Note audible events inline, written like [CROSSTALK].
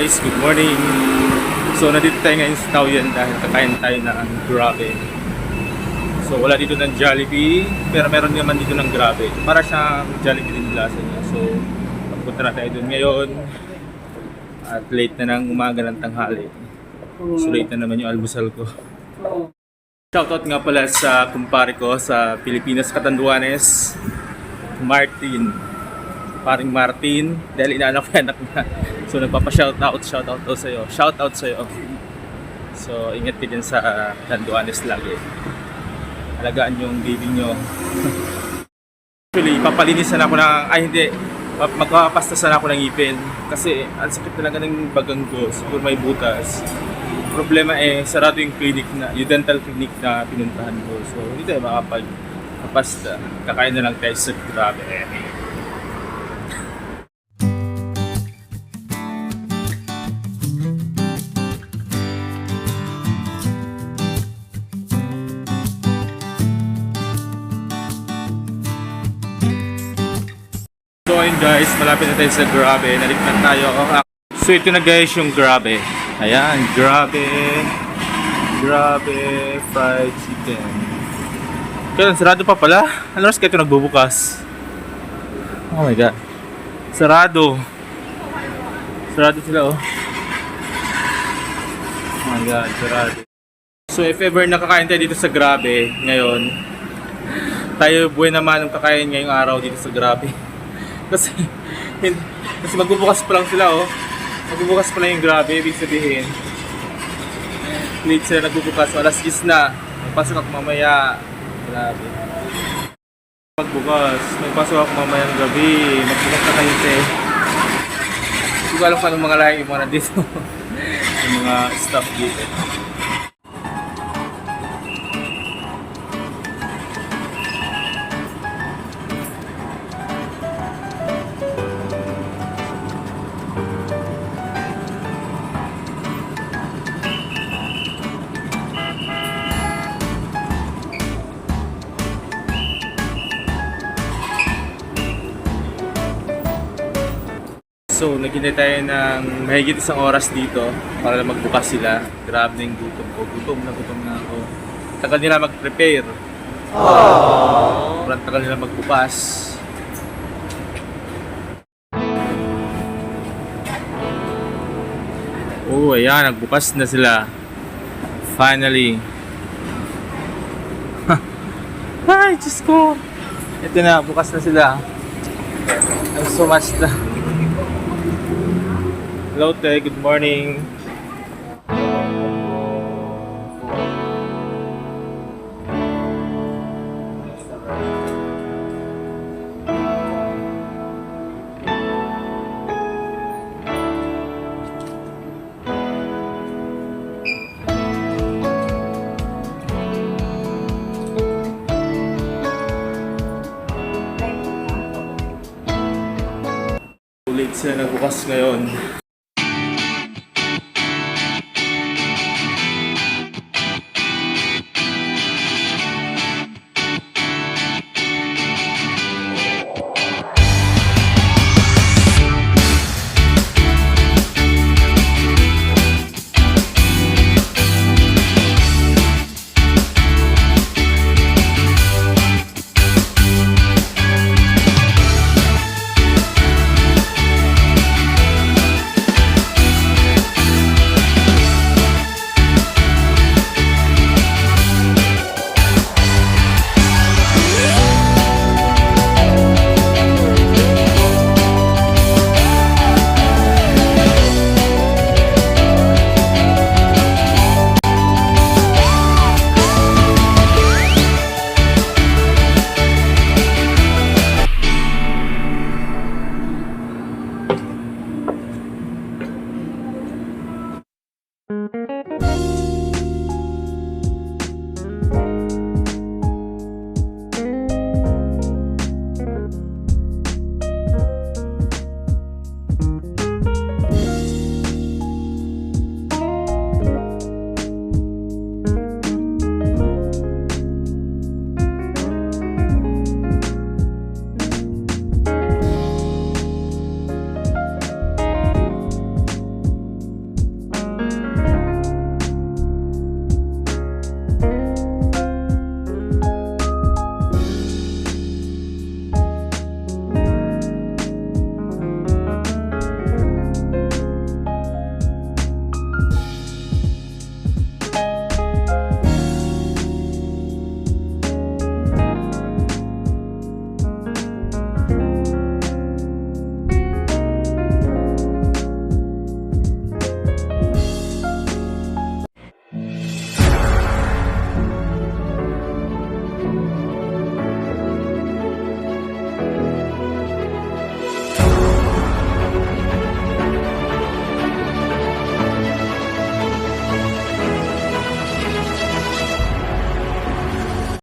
Guys, good morning. So, nandito tayo ngayon sa Taoyan dahil kakain tayo ng grabe. So, wala dito ng Jollibee, pero meron naman dito ng grabe. Para siyang Jollibee din lasa niya. So, magpunta na tayo doon ngayon. At late na ng umaga ng tanghali. So, late na naman yung almusal ko. Shoutout nga pala sa kumpare ko sa Pilipinas Catanduanes, Martin. Paring Martin, dahil inaanak ko anak niya. So nagpapa-shoutout, shoutout daw sa'yo. Shoutout sa'yo. So ingat ka dyan sa uh, lagi. Alagaan yung baby nyo. [LAUGHS] Actually, papalinis na ako ng, ay hindi, Pa- magpapasta sana ako ng ngipin. Kasi ang sakit talaga ng bagang ko, siguro may butas. Problema eh, sarado yung clinic na, yung dental clinic na pinuntahan ko. So, hindi tayo makapag pasta. Kakain na lang tayo sa grabe. So malapit na tayo sa Grabe. Nalikman tayo. So ito na guys yung Grabe. Ayan, Grabe. Grabe fried chicken. Kailan, sarado pa pala? Ano oras kaya ito nagbubukas? Oh my god. Sarado. Sarado sila oh. Oh my god, sarado. So if ever nakakain tayo dito sa Grabe ngayon, tayo buhay naman ang kakain ngayong araw dito sa Grabe. [LAUGHS] Kasi, kasi magbubukas pa lang sila, oh. Magbubukas pa lang yung grabe, ibig sabihin. Late sila nagbubukas, alas 10 na. Magpasok ako mamaya. Grabe. Magbukas, magpasok ako mamaya ng gabi. Magbukas na kayo, te. Hindi ko alam kung anong mga lahi yung mga [LAUGHS] nandito. yung mga staff dito. So, naghintay tayo ng mahigit isang oras dito para magbukas sila. Grabe na yung gutom ko. Gutom na gutom na ako. Tagal nila mag-prepare. Sobrang tagal nila magbukas. Oh, ayan. Nagbukas na sila. Finally. [LAUGHS] Ay, Diyos ko. Ito na, bukas na sila. I'm so much na. Hello, Te. Good morning. Late sila nagbukas ngayon.